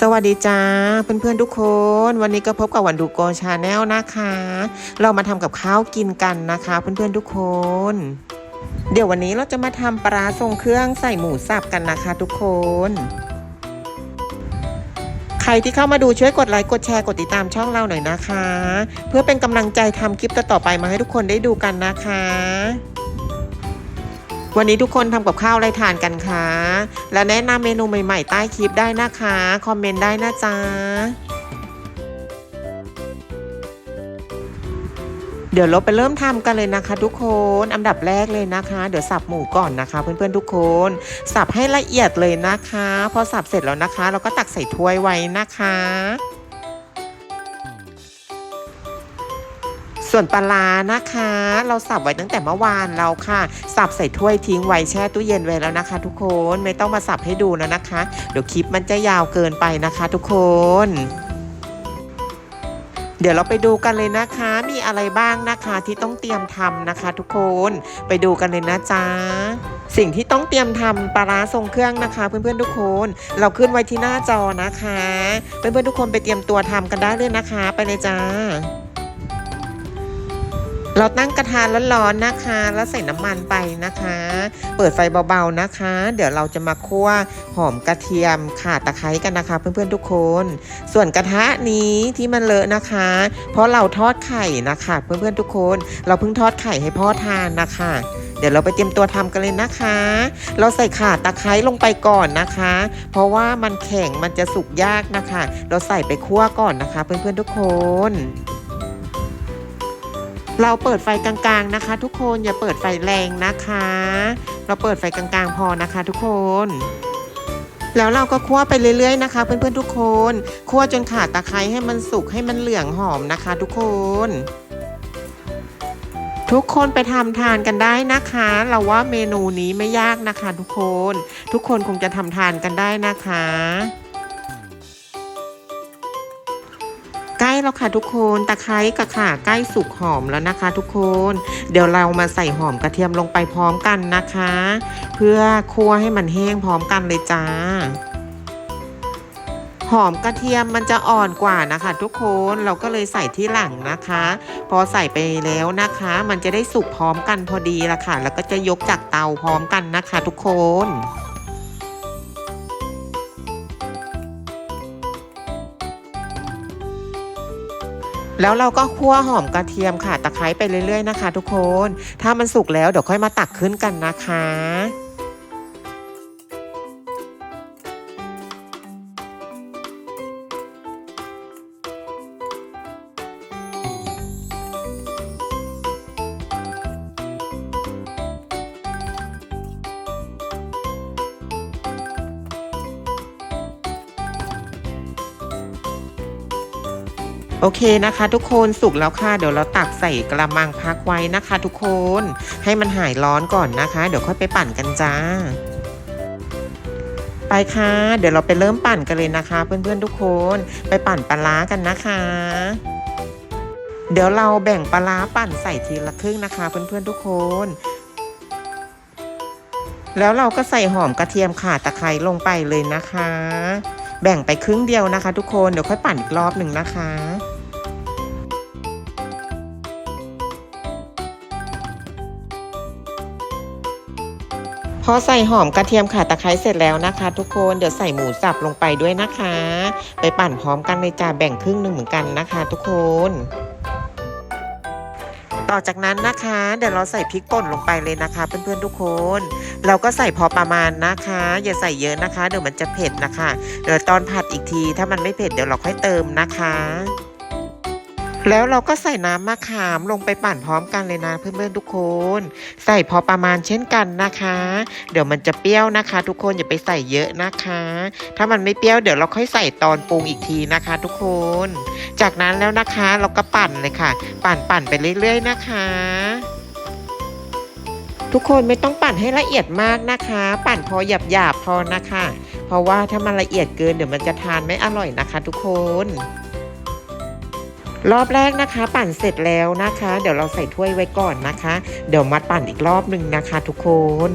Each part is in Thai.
สวัสดีจ้าเพื่อนๆทุกคน วันนี้ก็พบกับวันดูโกชาแนลนะคะ เรามาทำกับข้าวกินกันนะคะ เพื่อนๆทุกคน เดี๋ยววันนี้เราจะมาทำปลาทรงเครื่องใส่หมูสับกันนะคะ ทุกคน ใครที่เข้ามาดูช่วยกดไลค์กดแชร์กดติดตามช่องเราหน่อยนะคะ เพื่อเป็นกำลังใจทำคลิปต่อๆไปมาให้ทุกคนได้ดูกันนะคะ วันนี้ทุกคนทำกับข้าวอะไรทานกันคะและแนะนำเมนูใหม่ๆใต้คลิปได้นะคะ คอมเมนต์ได้นะจ๊ะ เดี๋ยวเราไปเริ่มทำกันเลยนะคะ ทุกคน อันดับแรกเลยนะคะ เดี๋ยวสับหมูก่อนนะคะ เพื่อนๆทุกคน สับให้ละเอียดเลยนะคะ พอสับเสร็จแล้วนะคะ เราก็ตักใส่ถ้วยไว้นะคะ ส่วนปลาร้านะคะ เราสับไว้ตั้งแต่เมื่อวานเราค่ะ สับใส่ถ้วยทิ้งไว้แช่ตู้เย็นไว้แล้วนะคะ ทุกคนไม่ต้องมาสับให้ดูแล้วนะคะ เดี๋ยวคลิปมันจะยาวเกินไปนะคะ ทุกคนเดี๋ยวเราไปดูกันเลยนะคะ มีอะไรบ้างนะคะที่ต้องเตรียมทำนะคะ ทุกคนไปดูกันเลยนะจ๊ะสิ่งที่ต้องเตรียมทำปลาร้าทรงเครื่องนะคะ เพื่อนๆทุกคน เราขึ้นไว้ที่หน้าจอนะคะ เพื่อนๆทุกคนไปเตรียมตัวทำกันได้เลยนะคะ ไปเลยจ้า เราตั้งกระทะร้อนๆนะคะ แล้วใส่น้ำมันไปนะคะ เปิดไฟเบาๆนะคะ เดี๋ยวเราจะมาคั่วหอมกระเทียมข่าตะไคร้กันนะคะ เพื่อนๆทุกคน ส่วนกระทะนี้ที่มันเลอะนะคะ เพราะเราทอดไข่นะคะ เพื่อนๆทุกคน เราเพิ่งทอดไข่ให้พ่อทานนะคะ เดี๋ยวเราไปเตรียมตัวทำกันเลยนะคะ เราใส่ข่าตะไคร้ลงไปก่อนนะคะ เพราะว่ามันแข็งมันจะสุกยากนะคะ เราใส่ไปคั่วก่อนนะคะ เพื่อนๆทุกคน เราเปิดไฟกลางๆนะคะ ทุกคนอย่าเปิดไฟแรงนะคะ เราเปิดไฟกลางๆพอนะคะ ทุกคน แล้วเราก็คั่วไปเรื่อยๆนะคะ เพื่อนๆทุกคนคั่วจนขาดตะไคร้ให้มันสุกให้มันเหลืองหอมนะคะ ทุกคน ทุกคนไปทำทานกันได้นะคะ เราว่าเมนูนี้ไม่ยากนะคะ ทุกคน ทุกคนคงจะทำทานกันได้นะคะ แล้วค่ะทุกคนตะไคร้กับข่าใกล้สุกหอมแล้วนะคะ ทุกคน เดี๋ยวเรามาใส่หอมกระเทียมลงไปพร้อมกันนะคะ เพื่อคั่วให้มันแห้งพร้อมกันเลยจ้า หอมกระเทียมมันจะอ่อนกว่านะคะ ทุกคนเราก็เลยใส่ที่หลังนะคะ พอใส่ไปแล้วนะคะ มันจะได้สุกพร้อมกันพอดีละค่ะ แล้วก็จะยกจากเตาพร้อมกันนะคะ ทุกคน แล้วเราก็คั่วหอมกระเทียมค่ะตะไคร้ไปเรื่อยๆนะคะ ทุกคน ถ้ามันสุกแล้วเดี๋ยวค่อยมาตักขึ้นกันนะคะ โอเคนะคะ ทุกคนสุกแล้วค่ะเดี๋ยวเราตักใส่กระมังพักไว้นะคะ ทุกคนให้มันหายร้อนก่อนนะคะ เดี๋ยวค่อยไปปั่นกันจ้า ไปค่ะ เดี๋ยวเราไปเริ่มปั่นกันเลยนะคะ เพื่อนๆทุกคนไปปั่นปลาร้ากันนะคะเดี๋ยวเราแบ่งปลาร้าปั่นใส่ทีละครึ่งนะคะ เพื่อนๆทุกคน แล้วเราก็ใส่หอมกระเทียมข่าตะไคร้ลงไปเลยนะคะ แบ่งไปครึ่งเดียวนะคะ ทุกคน เดี๋ยวค่อยปั่นอีกรอบหนึ่งนะคะ พอใส่หอมกระเทียมข่าตะไคร้เสร็จแล้วนะคะ ทุกคนเดี๋ยวใส่หมูสับลงไปด้วยนะคะ ไปปั่นพร้อมกันเลยจ้าแบ่งครึ่งหนึ่งเหมือนกันนะคะ ทุกคน ต่อจากนั้นนะคะ เดี๋ยวเราใส่พริกป่นลงไปเลยนะคะ เพื่อนๆทุกคน เราก็ใส่พอประมาณนะคะ อย่าใส่เยอะนะคะ เดี๋ยวมันจะเผ็ดนะคะ เดี๋ยวตอนผัดอีกที ถ้ามันไม่เผ็ดเดี๋ยวเราค่อยเติมนะคะ แล้วเราก็ใส่น้ำมะขามลงไปปั่นพร้อมกันเลยนะเพื่อนๆทุกคน ใส่พอประมาณเช่นกันนะคะ เดี๋ยวมันจะเปรี้ยวนะคะ ทุกคนอย่าไปใส่เยอะนะคะ ถ้ามันไม่เปรี้ยวเดี๋ยวเราค่อยใส่ตอนปรุงอีกทีนะคะ ทุกคน จากนั้นแล้วนะคะเราก็ปั่นเลยค่ะ ปั่นปั่นไปเรื่อย ๆ นะคะทุกคนไม่ต้องปั่นให้ละเอียดมากนะคะ ปั่นพอหยาบๆพอนะคะ เพราะว่าถ้ามันละเอียดเกินเดี๋ยวมันจะทานไม่อร่อยนะคะ ทุกคน รอบแรกนะคะ ปั่นเสร็จแล้วนะคะ เดี๋ยวเราใส่ถ้วยไว้ก่อนนะคะ เดี๋ยวมาปั่นอีกรอบหนึ่งนะคะ ทุกคน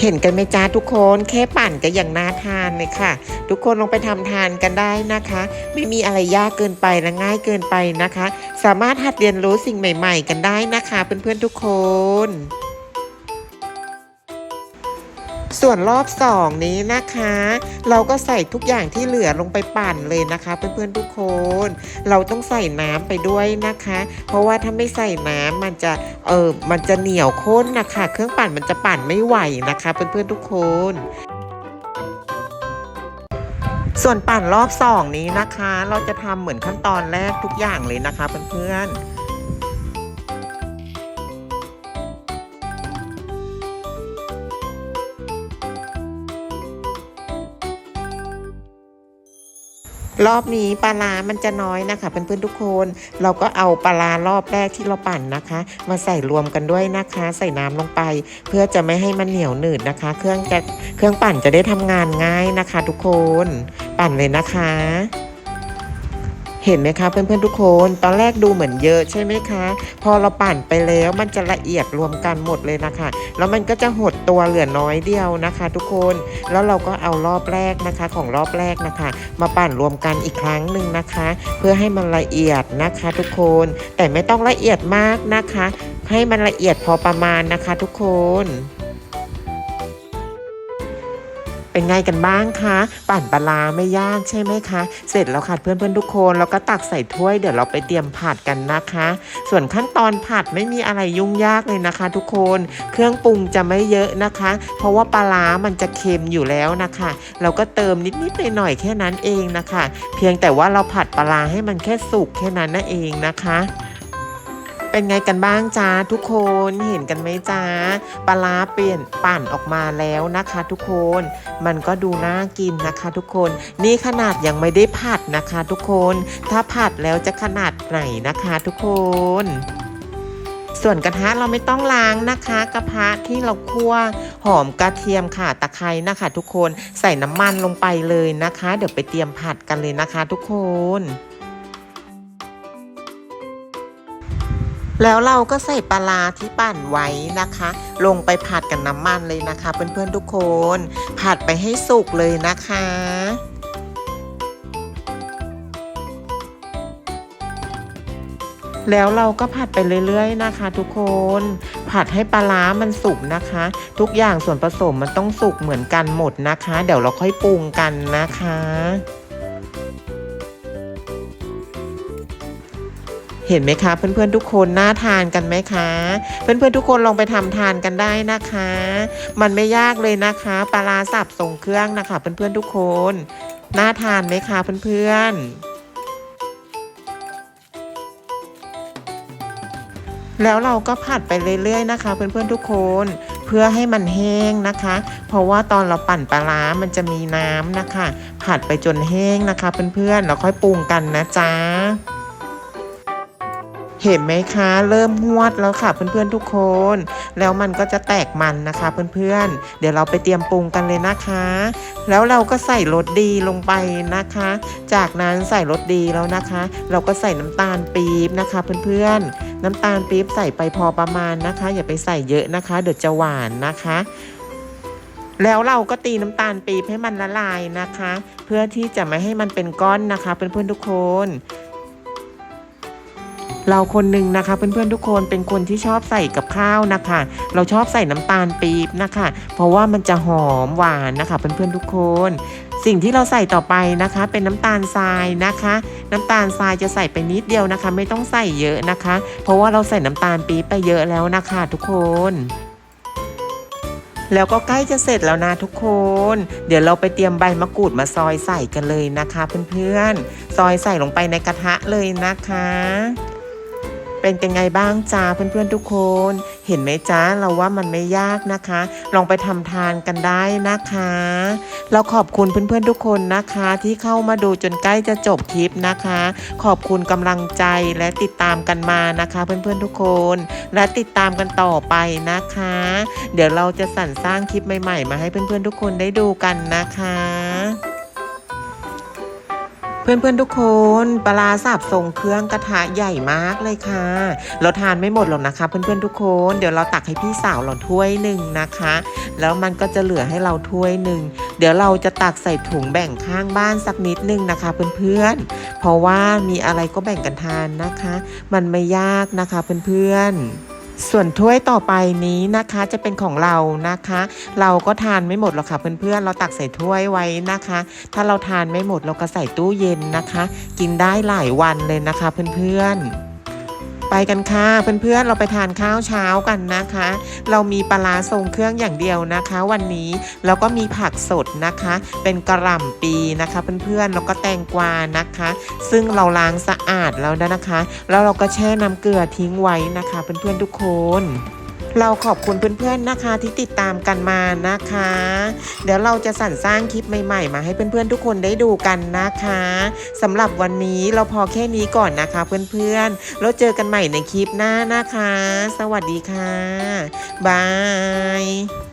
เห็นกันไหมจ้าทุกคนแค่ปั่นก็อย่างน่าทานเลยค่ะ ทุกคนลองไปทำทานกันได้นะคะ ไม่มีอะไรยากเกินไปและง่ายเกินไปนะคะ สามารถหัดเรียนรู้สิ่งใหม่ ๆ กันได้นะคะเพื่อนๆทุกคน ส่วนรอบสองนี้นะคะ เราก็ใส่ทุกอย่างที่เหลือลงไปปั่นเลยนะคะเพื่อนๆทุกคน เราต้องใส่น้ำไปด้วยนะคะ เพราะว่าถ้าไม่ใส่น้ำมันจะเออมันจะเหนียวข้นนะคะ เครื่องปั่นมันจะปั่นไม่ไหวนะคะเพื่อนๆทุกคนส่วนปั่นรอบสองนี้นะคะ เราจะทำเหมือนขั้นตอนแรกทุกอย่างเลยนะคะเพื่อนๆ รอบนี้ปลาลามันจะน้อยนะคะเพื่อนๆทุกคน เราก็เอาปลาร้ารอบแรกที่เราปั่นนะคะ มาใส่รวมกันด้วยนะคะ ใส่น้ำลงไป เพื่อจะไม่ให้มันเหนียวหนืดนะคะ เครื่องจะเครื่องปั่นจะได้ทำงานง่ายนะคะ ทุกคน ปั่นเลยนะคะ เห็นไหมคะเพื่อนๆทุกคน ตอนแรกดูเหมือนเยอะใช่ไหมคะ พอเราปั่นไปแล้วมันจะละเอียดรวมกันหมดเลยนะคะ แล้วมันก็จะหดตัวเหลือน้อยเดียวนะคะ ทุกคนแล้วเราก็เอารอบแรกนะคะของรอบแรกนะคะ มาปั่นรวมกันอีกครั้งหนึ่งนะคะ เพื่อให้มันละเอียดนะคะ ทุกคนแต่ไม่ต้องละเอียดมากนะคะ ให้มันละเอียดพอประมาณนะคะ ทุกคน เป็นไงกันบ้างคะ ปั่นปลาไม่ยากใช่ไหมคะ เสร็จแล้วค่ะเพื่อนๆทุกคนแล้วก็ตักใส่ถ้วยเดี๋ยวเราไปเตรียมผัดกันนะคะ ส่วนขั้นตอนผัดไม่มีอะไรยุ่งยากเลยนะคะ ทุกคน เครื่องปรุงจะไม่เยอะนะคะ เพราะว่าปลาร้ามันจะเค็มอยู่แล้วนะคะ เราก็เติมนิดๆหน่อยๆแค่นั้นเองนะคะ เพียงแต่ว่าเราผัดปลาให้มันแค่สุกแค่นั้นนั่นเองนะคะ เป็นไงกันบ้างจ้าทุกคนเห็นกันไหมจ้าปลาร้าเปลี่ยนปั่นออกมาแล้วนะคะทุกคน มันก็ดูน่ากินนะคะทุกคน นี่ขนาดยังไม่ได้ผัดนะคะทุกคน ถ้าผัดแล้วจะขนาดไหนนะคะทุกคน ส่วนกระทะเราไม่ต้องล้างนะคะ กระทะที่เราคั่วหอมกระเทียมค่ะตะไคร้นะคะ ทุกคนใส่น้ำมันลงไปเลยนะคะ เดี๋ยวไปเตรียมผัดกันเลยนะคะ ทุกคน แล้วเราก็ใส่ปลาที่ปั่นไว้นะคะ ลงไปผัดกับน้ำมันเลยนะคะ เพื่อนๆทุกคน ผัดไปให้สุกเลยนะคะแล้วเราก็ผัดไปเรื่อยๆนะคะ ทุกคน ผัดให้ปลาร้ามันสุกนะคะ ทุกอย่างส่วนผสมมันต้องสุกเหมือนกันหมดนะคะ เดี๋ยวเราค่อยปรุงกันนะคะ เห็นไหมคะ เพื่อนๆทุกคนน่าทานกันไหมคะ เพื่อนๆทุกคนลองไปทำทานกันได้นะคะ มันไม่ยากเลยนะคะปลาร้าสับทรงเครื่องนะคะ เพื่อนๆทุกคนน่าทานไหมคะเพื่อนๆแล้วเราก็ผัดไปเรื่อยๆนะคะ เพื่อนๆทุกคนเพื่อให้มันแห้งนะคะ เพราะว่าตอนเราปั่นปลาร้ามันจะมีน้ำนะคะ ผัดไปจนแห้งนะคะ เพื่อนๆแล้วค่อยปรุงกันนะจ๊ะ เห็นไหมคะ เริ่มหวดแล้วค่ะเพื่อนๆทุกคน แล้วมันก็จะแตกมันนะคะเพื่อนๆ เดี๋ยวเราไปเตรียมปรุงกันเลยนะคะ แล้วเราก็ใส่รสดีลงไปนะคะ จากนั้นใส่รสดีแล้วนะคะ เราก็ใส่น้ำตาลปี๊บนะคะเพื่อนๆ น้ำตาลปี๊บใส่ไปพอประมาณนะคะ อย่าไปใส่เยอะนะคะ เดี๋ยวจะหวานนะคะแล้วเราก็ตีน้ำตาลปี๊บให้มันละลายนะคะ เพื่อที่จะไม่ให้มันเป็นก้อนนะคะเพื่อนๆทุกคน เราคนหนึ่งนะคะเพื่อนๆทุกคนเป็นคนที่ชอบใส่กับข้าวนะคะ เราชอบใส่น้ำตาลปี๊บนะคะ เพราะว่ามันจะหอมหวานนะคะ เพื่อนๆทุกคน สิ่งที่เราใส่ต่อไปนะคะ เป็นน้ำตาลทรายนะคะ น้ำตาลทรายจะใส่ไปนิดเดียวนะคะ ไม่ต้องใส่เยอะนะคะ เพราะว่าเราใส่น้ำตาลปี๊บไปเยอะแล้วนะคะ ทุกคนแล้วก็ใกล้จะเสร็จแล้วนะทุกคน เดี๋ยวเราไปเตรียมใบมะกรูดมาซอยใส่กันเลยนะคะ เพื่อนๆ ซอยใส่ลงไปในกระทะเลยนะคะ เป็นยังไงบ้างจ้าเพื่อนๆทุกคน เห็นไหมจ้าเราว่ามันไม่ยากนะคะ ลองไปทำทานกันได้นะคะ เราขอบคุณเพื่อนๆทุกคนนะคะ ที่เข้ามาดูจนใกล้จะจบคลิปนะคะ ขอบคุณกำลังใจและติดตามกันมานะคะ เพื่อนๆทุกคน และติดตามกันต่อไปนะคะ เดี๋ยวเราจะสรรสร้างคลิปใหม่ๆ มาให้เพื่อนๆทุกคนได้ดูกันนะคะ เพื่อนๆทุกคนปลาร้าสับทรงเครื่องกระทะใหญ่มากเลยค่ะ เราทานไม่หมดหรอกนะคะ เพื่อนๆทุกคนเดี๋ยวเราตักให้พี่สาวเราถ้วยหนึ่งนะคะ แล้วมันก็จะเหลือให้เราถ้วยหนึ่งเดี๋ยวเราจะตักใส่ถุงแบ่งข้างบ้านสักนิดนึงนะคะ เพื่อนๆเพราะว่ามีอะไรก็แบ่งกันทานนะคะ มันไม่ยากนะคะเพื่อนๆ ส่วนถ้วยต่อไปนี้นะคะจะเป็นของเรานะคะ เราก็ทานไม่หมดหรอกค่ะเพื่อนๆ เราตักใส่ถ้วยไว้นะคะ ถ้าเราทานไม่หมดเราก็ใส่ตู้เย็นนะคะ กินได้หลายวันเลยนะคะเพื่อนๆ ไปกันค่ะเพื่อนๆเราไปทานข้าวเช้ากันนะคะ เรามีปลาร้าทรงเครื่องอย่างเดียวนะคะ วันนี้แล้วก็มีผักสดนะคะ เป็นกระหล่ำปีนะคะ เพื่อนๆแล้วก็แตงกวานะคะ ซึ่งเราล้างสะอาดแล้วนะคะ แล้วเราก็แช่น้ำเกลือทิ้งไว้นะคะ เพื่อนๆทุกคน เราขอบคุณเพื่อนๆนะคะที่ติดตามกันมานะคะ เดี๋ยวเราจะสรรสร้างคลิปใหม่ๆ มาให้เพื่อนๆทุกคนได้ดูกันนะคะสำหรับวันนี้เราพอแค่นี้ก่อนนะคะ เพื่อนๆแล้วเจอกันใหม่ในคลิปหน้านะคะ สวัสดีค่ะบาย